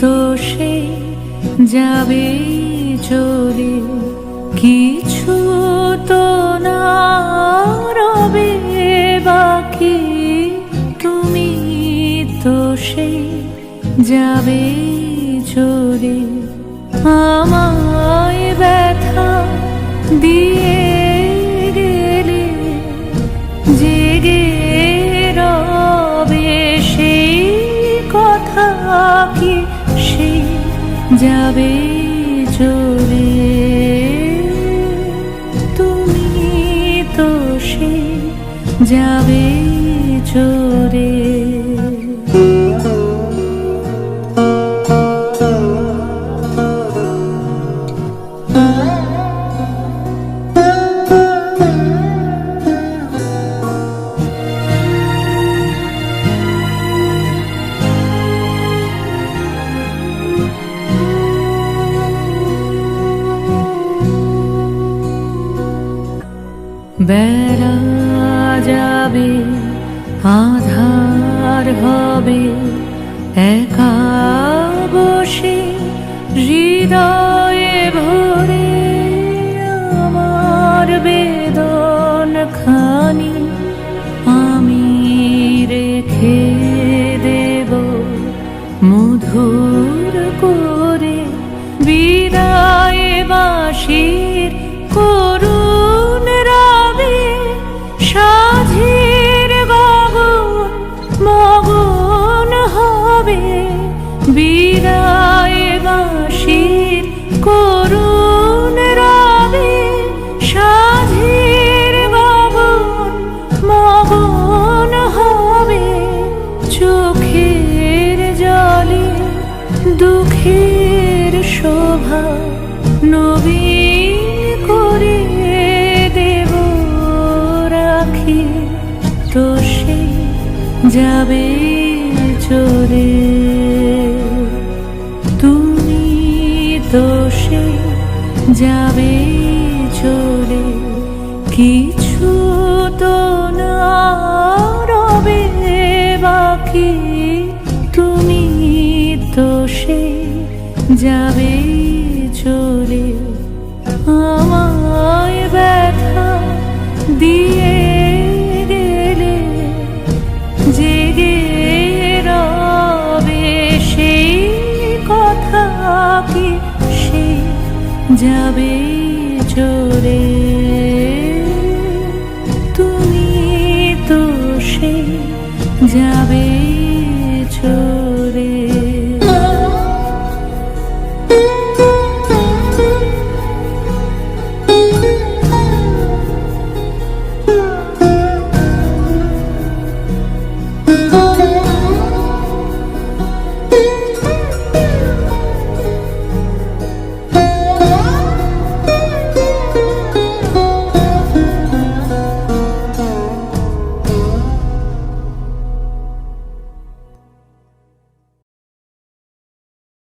তো সে যাবে চলে কিছু তো না রবে বাকি। তুমি তো সে যাবে চলে আমায় ব্যথা দিয়ে গেলে, জেগে রবে সেই কথা কি যাবে চলে। তুমি তো সে যাবে চলে বেড়া যাবে আধার হবে একা বসে হৃদয়ে নবীন করে দেব রাখি তো সে যাবে চলে তুমি তো সে যাবে চলে কিছু তো না রবে বাকি। তুমি তো সে যাবে চলে আমায় ব্যথা দিয়ে গেলে জেগে রবে সেই কথা কি? সে যাবে চলে।